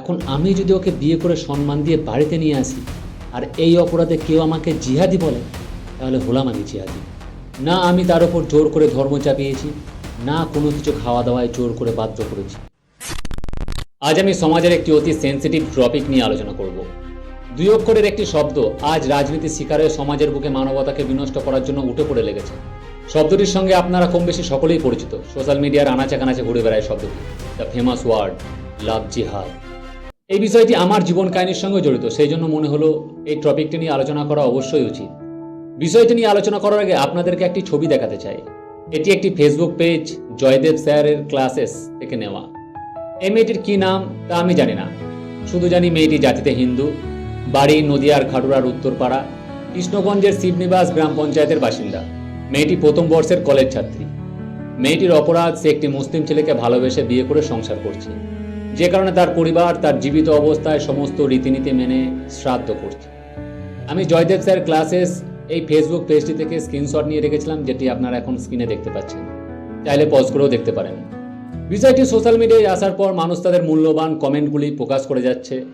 এখন আমি যদি ওকে বিয়ে করে সম্মান দিয়ে বাড়িতে নিয়ে আসি, আর এই অপরাধে কেউ আমাকে জিহাদি বলে, তাহলে হলাম আমি জিহাদি। না আমি তার উপর জোর করে ধর্ম চাপিয়েছি, না কোনো কিছু খাওয়া দাওয়ায় জোর করে বাধ্য করেছি। আজ আমি সমাজের একটি অতি সেন্সিটিভ টপিক নিয়ে আলোচনা করব। দুই অক্ষরের একটি শব্দ আজ রাজনীতির শিকারে সমাজের বুকে মানবতাকে বিনষ্ট করার জন্য উঠে পড়ে লেগেছে। শব্দটির সঙ্গে আপনারা কম বেশি সকলেই পরিচিত। সোশ্যাল মিডিয়ার আনাচে কানাচে ঘুরে বেড়ায় শব্দটি। দ্য ফেমাস ওয়ার্ড, লাভ জিহাদ। এই বিষয়টি আমার জীবন কাহিনীর সঙ্গে জড়িত, সেই জন্য মনে হলো এই টপিকটি নিয়ে আলোচনা করা অবশ্যই উচিত। বিষয়টি নিয়ে আলোচনা করার আগে আপনাদেরকে একটি ছবি দেখাতে চাই। এটি একটি ফেসবুক পেজ জয়দেব স্যারের ক্লাসেস থেকে নেওয়া। এই মেয়েটির কী নাম তা আমি জানি না। শুধু জানি মেয়েটি জাতিতে হিন্দু। বাড়ি নদিয়ার খাটুরার উত্তরপাড়া, কৃষ্ণগঞ্জের শিবনিবাস গ্রাম পঞ্চায়েতের বাসিন্দা। মেয়েটি প্রথম বর্ষের কলেজ ছাত্রী। মেয়েটির অপরাধ, সে একটি মুসলিম ছেলেকে ভালোবেসে বিয়ে করে সংসার করছে। যে কারণে তার পরিবার, তার জীবিত অবস্থায় সমস্ত রীতিনীতি মেনে শ্রাদ্ধ করছে। আমি জয়দেব স্যার ক্লাসেস এই ফেসবুক পেজটি থেকে স্ক্রিনশট নিয়ে রেখেছিলাম, যেটি আপনারা এখন স্ক্রিনে দেখতে পাচ্ছেন। চাইলে পজ করেও দেখতে পারেন। বিষয়টি সোশ্যাল মিডিয়ায় আসার পর মানুষ তাদের মূল্যবান কমেন্টগুলি প্রকাশ করে যাচ্ছে।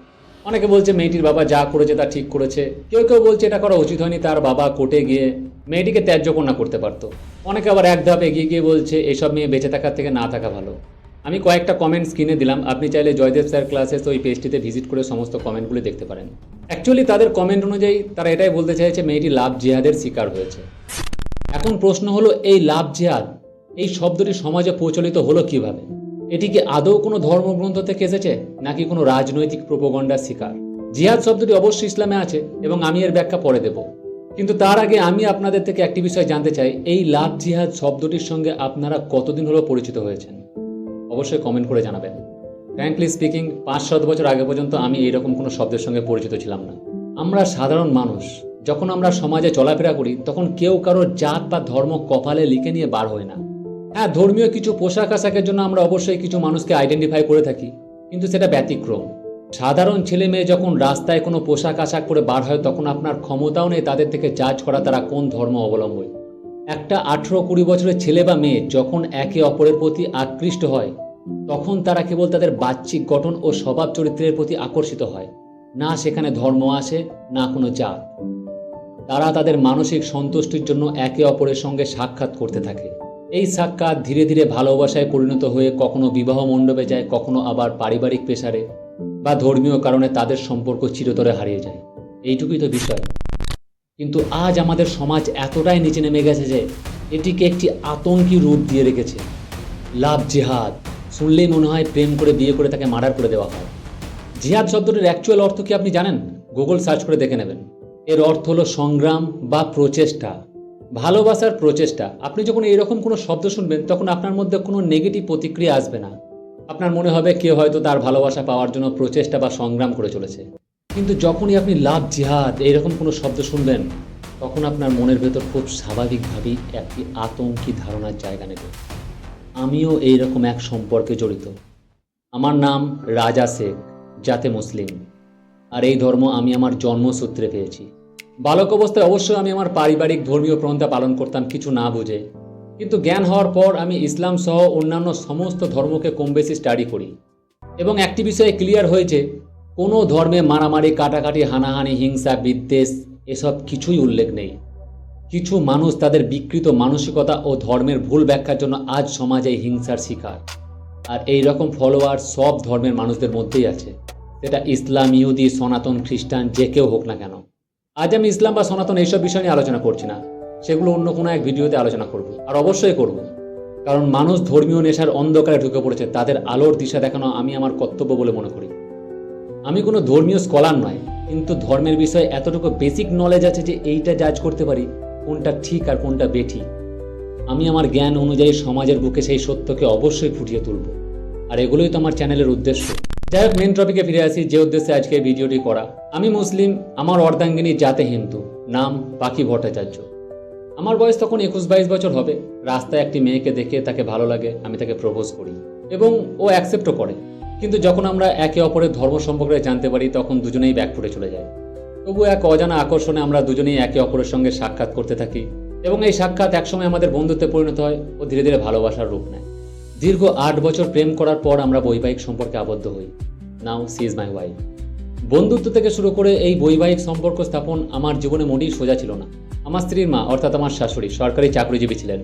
অনেকে বলছে, মেয়েটির বাবা যা করেছে তা ঠিক করেছে। কেউ কেউ বলছে, এটা করা উচিত হয়নি। তার বাবা কোর্টে গিয়ে মেয়েটিকে ত্যায্য কন্যা করতে পারতো। অনেকে আবার এক ধাপ এগিয়ে গিয়ে বলছে, এসব মেয়ে বেঁচে থাকার থেকে না থাকা ভালো। আমি কয়েকটা কমেন্ট স্ক্রিনে দিলাম। আপনি চাইলে জয়দেব স্যার ক্লাসেস ওই পেজটিতে ভিজিট করে সমস্ত কমেন্টগুলি দেখতে পারেন। অ্যাকচুয়ালি তাদের কমেন্ট অনুযায়ী তারা এটাই বলতে চাইছে, মেয়েটি লাভ জিহাদের শিকার হয়েছে। এখন প্রশ্ন হলো, এই লাভ জিহাদ, এই শব্দটি সমাজে প্রচলিত হলো কীভাবে? এটি কি আদৌ কোনো ধর্মগ্রন্থ থেকে এসেছে নাকি কোনো রাজনৈতিক প্রোপগণ্ডার শিকার? জিহাদ শব্দটি অবশ্যই ইসলামে আছে, এবং আমি এর ব্যাখ্যা পরে দেব। কিন্তু তার আগে আমি আপনাদের থেকে একটি বিষয় জানতে চাই, এই লাভ জিহাদ শব্দটির সঙ্গে আপনারা কতদিন হলো পরিচিত হয়েছেন? অবশ্যই কমেন্ট করে জানাবেন। ফ্র্যাঙ্কলি স্পিকিং পাঁচ সাত বছর আগে পর্যন্ত আমি এইরকম কোনো শব্দের সঙ্গে পরিচিত ছিলাম না। আমরা সাধারণ মানুষ, যখন আমরা সমাজে চলাফেরা করি, তখন কেউ কারোর জাত বা ধর্ম কপালে লিখে নিয়ে বার হয় না। হ্যাঁ ধর্মীয় কিছু পোশাক আশাকের জন্য আমরা অবশ্যই কিছু মানুষকে আইডেন্টিফাই করে থাকি, কিন্তু সেটা ব্যতিক্রম। সাধারণ ছেলে মেয়ে যখন রাস্তায় কোনো পোশাক আশাক করে বার হয়, তখন আপনার ক্ষমতাও নেই তাদের থেকে জাজ করা তারা কোন ধর্ম অবলম্বন। একটা আঠেরো কুড়ি বছরের ছেলে বা মেয়ে যখন একে অপরের প্রতি আকৃষ্ট হয়, তখন তারা কেবল তাদের বাহ্যিক গঠন ও স্বভাব চরিত্রের প্রতি আকর্ষিত হয়। না সেখানে ধর্ম আসে, না কোনো জাত। তারা তাদের মানসিক সন্তুষ্টির জন্য একে অপরের সঙ্গে সাক্ষাৎ করতে থাকে। এই সাক্ষাৎ ধীরে ধীরে ভালোবাসায় পরিণত হয়ে কখনো বিবাহ মণ্ডপে যায়, কখনো আবার পারিবারিক পেশারে বা ধর্মীয় কারণে তাদের সম্পর্ক চিরতরে হারিয়ে যায়। এইটুকুই তো বিষয়। কিন্তু আজ আমাদের সমাজ এতটাই নিচে নেমে গেছে যে এটিকে একটি আতঙ্কী রূপ দিয়ে রেখেছে। লাভ জিহাদ, শুনলেই মনে হয় প্রেম করে, বিয়ে করে তাকে মার্ডার করে দেওয়া হয়। জিহাদ শব্দটির অ্যাকচুয়াল অর্থ কি আপনি জানেন? গুগল সার্চ করে দেখে নেবেন। এর অর্থ হলো সংগ্রাম বা প্রচেষ্টা। ভালোবাসার প্রচেষ্টা। আপনি যখন এরকম কোনো শব্দ শুনবেন, তখন আপনার মধ্যে কোনো নেগেটিভ প্রতিক্রিয়া আসবে না। আপনার মনে হবে কেউ হয়তো তার ভালোবাসা পাওয়ার জন্য প্রচেষ্টা বা সংগ্রাম করে চলেছে। কিন্তু যখনই আপনি লাভ জিহাদ এইরকম কোনো শব্দ শুনবেন তখন আপনার মনের ভেতর খুব স্বাভাবিকভাবেই একটি আতঙ্কী ধারণার জায়গা নেবে। আমিও এইরকম এক সম্পর্কে জড়িত। আমার নাম রাজা শেখ, জাতে মুসলিম। আর এই ধর্ম আমি আমার জন্মসূত্রে পেয়েছি। বালক অবস্থায় অবশ্যই আমি আমার পারিবারিক ধর্মীয় প্রণতা পালন করতাম, কিছু না বুঝে। কিন্তু জ্ঞান হওয়ার পর আমি ইসলাম সহ অন্যান্য সমস্ত ধর্মকে কম বেশি স্টাডি করি। এবং একটি বিষয়ে ক্লিয়ার হয়েছে কোনো ধর্মে মারামারি, কাটাকাটি, হানাহানি, হিংসা, বিদ্বেষ এসব কিছুই উল্লেখ নেই। কিছু মানুষ তাদের বিকৃত মানসিকতা ও ধর্মের ভুল ব্যাখ্যার জন্য আজ সমাজে হিংসার শিকার। আর এই রকম ফলোয়ার সব ধর্মের মানুষদের মধ্যেই আছে। সেটা ইসলাম, ইহুদি, সনাতন, খ্রিস্টান, যে কেউ হোক না কেন। আজ আমি ইসলাম বা সনাতন এইসব বিষয় নিয়ে আলোচনা করছি না। সেগুলো অন্য কোনো এক ভিডিওতে আলোচনা করব। আর অবশ্যই করব। কারণ মানুষ ধর্মীয় নেশার অন্ধকারে ঢুকে পড়েছে, তাদের আলোর দিশা দেখানো আমি আমার কর্তব্য বলে মনে করি। আমি কোনো ধর্মীয় স্কলার নয়, কিন্তু ধর্মের বিষয়ে এতটুকু বেসিক নলেজ আছে যে এইটা জাজ করতে পারি, কোনটা ঠিক আর কোনটা বেঠিক আমি আমার জ্ঞান অনুযায়ী সমাজের বুকে সেই সত্যকে অবশ্যই ফুটিয়ে তুলব। আর এগুলোই তো আমার চ্যানেলের উদ্দেশ্য। যাই হোক মেন টপিকে ফিরে আসি, যে উদ্দেশ্যে আজকে ভিডিওটি করা। আমি মুসলিম, আমার অর্ধাঙ্গিনী জাতে হিন্দু, নাম পাখি ভট্টাচার্য। আমার বয়স তখন একুশ বাইশ বছর হবে। রাস্তায় একটি মেয়েকে দেখে তাকে ভালো লাগে, আমি তাকে প্রপোজ করি। এবং ও অ্যাকসেপ্টও করে। কিন্তু যখন আমরা একে অপরের ধর্ম সম্পর্কে জানতে পারি, তখন দুজনেই ব্যাক ফুটে চলে যায়। তবু এক অজানা আকর্ষণে আমরা দুজনেই একে অপরের সঙ্গে সাক্ষাৎ করতে থাকি এবং এই সাক্ষাৎ একসময় আমাদের বন্ধুত্বে পরিণত হয় ও ধীরে ধীরে ভালোবাসার রূপ নেয়। দীর্ঘ আট বছর প্রেম করার পর আমরা বৈবাহিক সম্পর্কে আবদ্ধ হই। Now she is my wife বন্ধুত্ব থেকে শুরু করে এই বৈবাহিক সম্পর্ক স্থাপন আমার জীবনে মোটেই সোজা ছিল না। আমার স্ত্রীর মা, অর্থাৎ আমার শাশুড়ি, সরকারি চাকরিজীবী ছিলেন।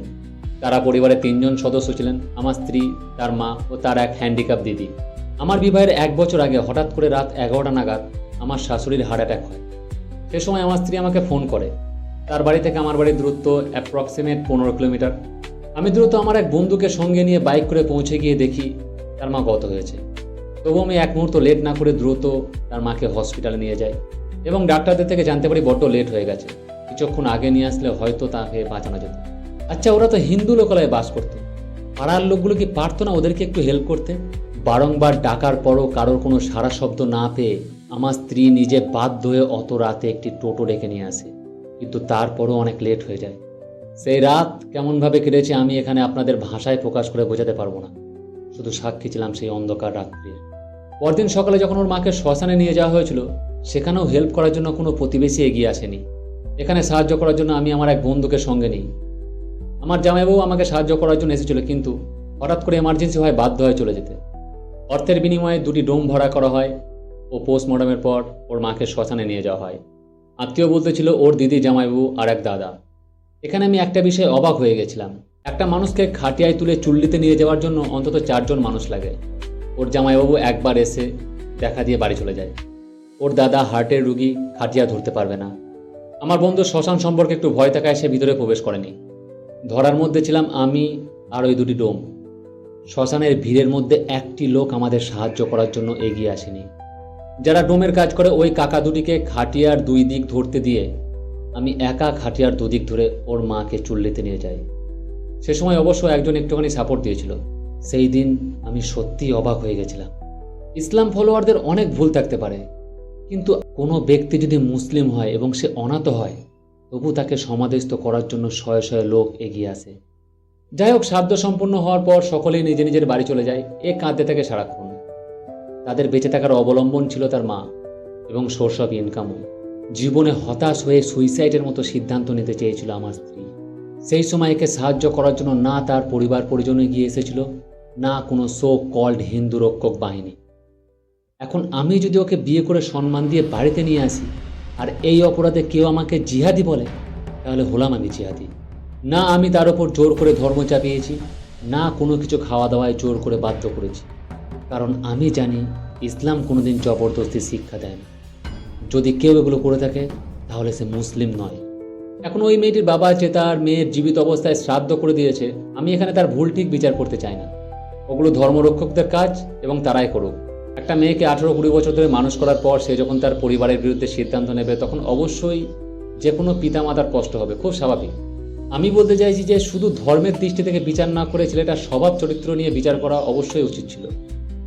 তারা পরিবারের তিনজন সদস্য ছিলেন। আমার স্ত্রী, তার মা ও তার এক হ্যান্ডিক্যাপ দিদি। আমার বিবাহের এক বছর আগে হঠাৎ করে রাত এগারোটা নাগাদ আমার শাশুড়ির হার্ট অ্যাটাক হয়। সে সময় আমার স্ত্রী আমাকে ফোন করে। তার বাড়ি থেকে আমার বাড়ির দূরত্ব অ্যাপ্রক্সিমেট পনেরো কিলোমিটার। আমি দ্রুত আমার এক বন্ধুকে সঙ্গে নিয়ে বাইক করে পৌঁছে গিয়ে দেখি তার মা গত হয়েছে। তবু আমি এক মুহূর্ত লেট না করে দ্রুত তার মাকে হসপিটালে নিয়ে যাই এবং ডাক্তারদের থেকে জানতে পারি বড্ড লেট হয়ে গেছে। কিছুক্ষণ আগে নিয়ে আসলে হয়তো তাকে বাঁচানো যেত। আচ্ছা ওরা তো হিন্দু লোকালয়ে বাস করতো। পাড়ার লোকগুলো কি পারতো না ওদেরকে একটু হেল্প করতে? বারংবার ডাকার পরও কারোর কোনো সারা শব্দ না পেয়ে আমার স্ত্রী নিজে বাধ্য হয়ে অত রাতে একটি টোটো ডেকে নিয়ে আসে। কিন্তু তারপরও অনেক লেট হয়ে যায়। সেই রাত কেমনভাবে কেটেছে আমি এখানে আপনাদের ভাষায় প্রকাশ করে বোঝাতে পারব না। শুধু সাক্ষী ছিলাম সেই অন্ধকার রাত্রির পরদিন সকালে যখন ওর মাকে শ্মশানে নিয়ে যাওয়া হয়েছিল, সেখানেও হেল্প করার জন্য কোনো প্রতিবেশী এগিয়ে আসেনি। এখানে সাহায্য করার জন্য আমি আমার এক বন্ধুকে সঙ্গে নিই। আমার জামাইবাবু আমাকে সাহায্য করার জন্য এসেছিল, কিন্তু হঠাৎ করে এমার্জেন্সি হয় বাধ্য হয়ে চলে যেতে। অর্থের বিনিময়ে দুটি ডোম ভাড়া করা হয় ও পোস্টমর্টমের পর ওর মাকে শ্মশানে নিয়ে যাওয়া হয়। আত্মীয় বলতে ছিল ওর দিদি জামাইবাবু আর এক দাদা। এখানে আমি একটা বিষয়ে অবাক হয়ে গেছিলাম। একটা মানুষকে খাটিয়ায় তুলে চুল্লিতে নিয়ে যাওয়ার জন্য অন্তত চারজন মানুষ লাগে। ওর জামাইবাবু একবার এসে দেখা দিয়ে বাড়ি চলে যায়। ওর দাদা হার্টের রুগী, খাটিয়া ধরতে পারবে না। আমার বন্ধু শ্মশান সম্পর্কে একটু ভয় থাকায় সে ভিতরে প্রবেশ করেনি। ধরার মধ্যে ছিলাম আমি আর ওই দুটি ডোম। শ্মশানের ভিড়ের মধ্যে একটি লোক আমাদের সাহায্য করার জন্য এগিয়ে আসেনি। যারা ডোমের কাজ করে, ওই কাকা দুটিকে খাটিয়ার দুই দিক ধরতে দিয়ে আমি একা খাটিয়ার দুদিক ধরে ওর মাকে চুল্লিতে নিয়ে যাই। সে সময় অবশ্য একজন একটুখানি সাপোর্ট দিয়েছিল। সেই দিন আমি সত্যিই অবাক হয়ে গেছিলাম। ইসলাম ফলোয়ারদের অনেক ভুল থাকতে পারে, কিন্তু কোনো ব্যক্তি যদি মুসলিম হয় এবং সে অনাথ হয়, তবু তাকে সমাধিস্থ করার জন্য শয়ে শয়ে লোক এগিয়ে আসে। যাই হোক সাধ্য সম্পূর্ণ হওয়ার পর সকলেই নিজে নিজের বাড়ি চলে যায়। এ কাঁদতে থাকে সারাক্ষণ। তাদের বেঁচে থাকার অবলম্বন ছিল তার মা এবং সোর্স অফ ইনকামও। জীবনে হতাশ হয়ে সুইসাইডের মতো সিদ্ধান্ত নিতে চেয়েছিল আমার স্ত্রী। সেই সময় একে সাহায্য করার জন্য না তার পরিবার পরিজনে গিয়ে এসেছিল, না কোনো সো কল্ড হিন্দু রক্ষক বাহিনী। এখন আমি যদি ওকে বিয়ে করে সম্মান দিয়ে বাড়িতে নিয়ে আসি, আর এই অপরাধে কেউ আমাকে জিহাদি বলে, তাহলে হলাম আমি জিহাদি। না আমি তার ওপর জোর করে ধর্ম চাপিয়েছি, না কোনো কিছু খাওয়া দাওয়ায় জোর করে বাধ্য করেছি। কারণ আমি জানি ইসলাম কোনোদিন জবরদস্তি শিক্ষা দেয় না যদি কেউ এগুলো করে থাকে, তাহলে সে মুসলিম নয়। এখন ওই মেয়েটির বাবা যে তার মেয়ের জীবিত অবস্থায় শ্রাদ্ধ করে দিয়েছে, আমি এখানে তার ভুল ঠিক বিচার করতে চাই না। ওগুলো ধর্মরক্ষকদের কাজ এবং তারাই করুক। একটা মেয়েকে আঠেরো কুড়ি বছর ধরে মানুষ করার পর সে যখন তার পরিবারের বিরুদ্ধে সিদ্ধান্ত নেবে, তখন অবশ্যই যে কোনো পিতামাতার কষ্ট হবে, খুব স্বাভাবিক। আমি বলতে চাইছি যে শুধু ধর্মের দৃষ্টি থেকে বিচার না করে ছেলেটার স্বভাব চরিত্র নিয়ে বিচার করা অবশ্যই উচিত ছিল।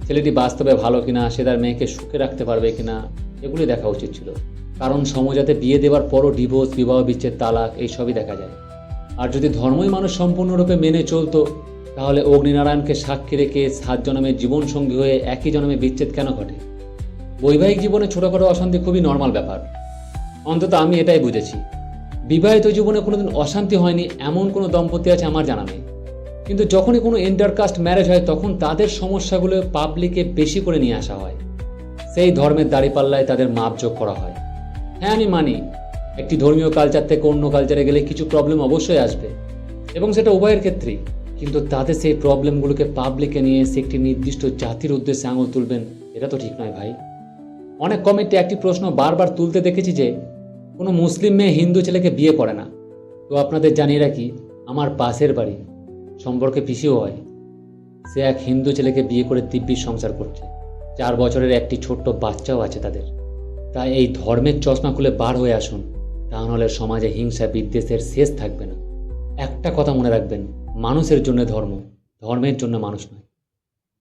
ছেলেটি বাস্তবে ভালো কিনা, সে তার মেয়েকে সুখে রাখতে পারবে কিনা, এগুলি দেখা উচিত ছিল। কারণ সমাজাতে বিয়ে দেওয়ার পরও ডিভোর্স, বিবাহ বিচ্ছেদ, তালাক এইসবই দেখা যায়। আর যদি ধর্মই মানুষ সম্পূর্ণরূপে মেনে চলতো, তাহলে অগ্নিনারায়ণকে সাক্ষী রেখে সাত জন্মের জীবন সঙ্গী হয়ে একই জন্মে বিচ্ছেদ কেন ঘটে? বৈবাহিক জীবনে ছোটোখাটো অশান্তি খুবই নর্মাল ব্যাপার। অন্তত আমি এটাই বুঝেছি। বিবাহিত জীবনে কোনোদিন অশান্তি হয়নি, এমন কোনো দম্পতি আছে আমার জানা নেই। কিন্তু যখনই কোনো ইন্টারকাস্ট ম্যারেজ হয়, তখন তাদের সমস্যাগুলো পাবলিকে বেশি করে নিয়ে আসা হয়। সেই ধর্মের দাড়িপাল্লায় তাদের মাপযোগ করা হয়। হ্যাঁ আমি মানি, একটি ধর্মীয় কালচার থেকে অন্য কালচারে গেলে কিছু প্রবলেম অবশ্যই আসবে, এবং সেটা উভয়ের ক্ষেত্রেই। কিন্তু তাদের সেই প্রবলেমগুলোকে পাবলিকে নিয়ে এসে একটি নির্দিষ্ট জাতির উদ্দেশ্যে আঙুল তুলবেন, এটা তো ঠিক নয় ভাই। অনেক কমিটি একটি প্রশ্ন বারবার তুলতে দেখেছি যে কোনো মুসলিম মেয়ে হিন্দু ছেলেকে বিয়ে করে না। তো আপনাদের জানিয়ে রাখি, আমার পাশের বাড়ি সম্পর্কে পিছিয়েও হয়। সে এক হিন্দু ছেলেকে বিয়ে করে দিব্যি সংসার করছে। চার বছরের একটি ছোট্ট বাচ্চাও আছে তাদের। তাই এই ধর্মের চশমা খুলে বার হয়ে আসুন। তা নাহলে সমাজে হিংসা বিদ্বেষের শেষ থাকবে না। একটা কথা মনে রাখবেন, মানুষের জন্য ধর্ম, ধর্মের জন্য মানুষ নয়।